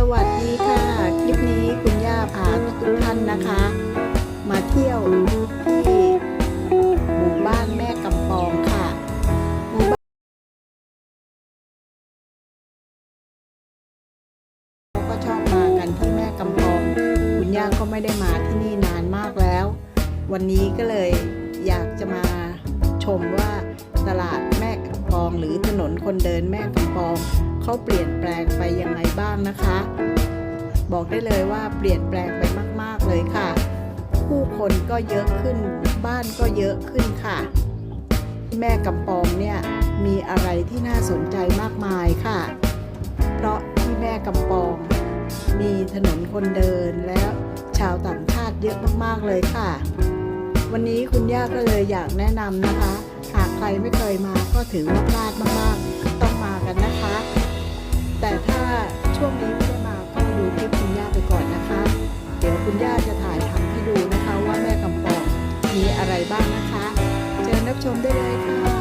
สวัสดีค่ะ คลิปนี้คุณย่าพาทุกท่านนะคะ มาเที่ยวที่หมู่บ้านแม่กำปองค่ะหมู่บ้านเขาก็ชอบมากันที่แม่กำปอง คุณย่าก็ไม่ได้มาที่นี่นานมากแล้ว วันนี้ก็เลยอยากจะมาชมว่าตลาดแม่ำปอง หรือถนนคนเดินแม่กำปองเขาเปลี่ยนแปลงไปยังไงบ้างนะคะ บอกได้เลยว่าเปลี่ยนแปลงไปมาก ๆเลยค่ะ ผู้คนก็เยอะขึ้นบ้านก็เยอะขึ้นค่ะ แม่กำปองเนี่ยมีอะไรที่น่าสนใจมากมายค่ะ เพราะที่แม่กำปอง มีถนนคนเดินและชาวต่างชาติเยอะมากๆเลยค่ะ วันนี้คุณย่าก็เลยอยากแนะนำนะคะ ใครไม่เคยมาก็ถือว่าพลาดมากๆ ต้องมากันนะคะ แต่ถ้าช่วงนี้ไม่ได้มาก็ดูคลิปคุณย่าไปก่อนนะคะ เดี๋ยวคุณย่าจะถ่ายทำให้ดูนะคะว่าแม่กำปองมีอะไรบ้างนะคะเจอนับชมได้เลยค่ะ